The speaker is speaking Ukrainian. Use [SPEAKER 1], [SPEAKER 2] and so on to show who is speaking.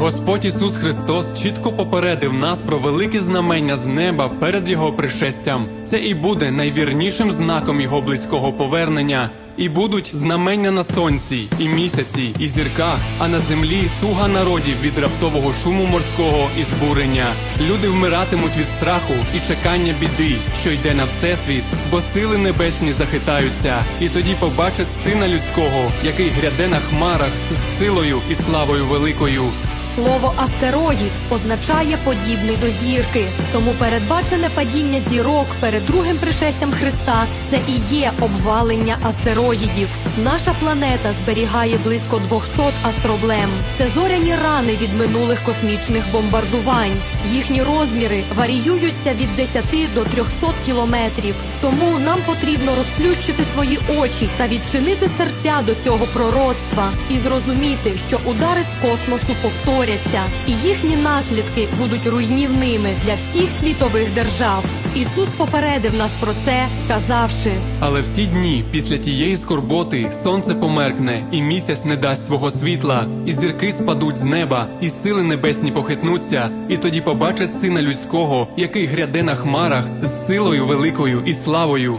[SPEAKER 1] Господь Ісус Христос чітко попередив нас про великі знамення з неба перед Його пришестям. Це і буде найвірнішим знаком Його близького повернення. І будуть знамення на сонці, і місяці, і зірках, а на землі туга народів від раптового шуму морського і збурення. Люди вмиратимуть від страху і чекання біди, що йде на всесвіт, бо сили небесні захитаються, і тоді побачать сина людського, який гряде на хмарах з силою і славою великою.
[SPEAKER 2] Слово астероїд означає подібний до зірки. Тому передбачене падіння зірок перед другим пришестям Христа це і є обвалення астероїдів. Наша планета зберігає близько 200 астроблем. Це зоряні рани від минулих космічних бомбардувань. Їхні розміри варіюються від 10 до 300 кілометрів. Тому нам потрібно розплющити свої очі та відчинити серця до цього пророцтва і зрозуміти, що удари з космосу повторяться, і їхні наслідки будуть руйнівними для всіх світових держав. Ісус попередив нас про це, сказавши.
[SPEAKER 1] Але в ті дні, після тієї скорботи, сонце померкне, і місяць не дасть свого світла, і зірки спадуть з неба, і сили небесні похитнуться, і тоді побачать сина людського, який гряде на хмарах з силою великою і славою.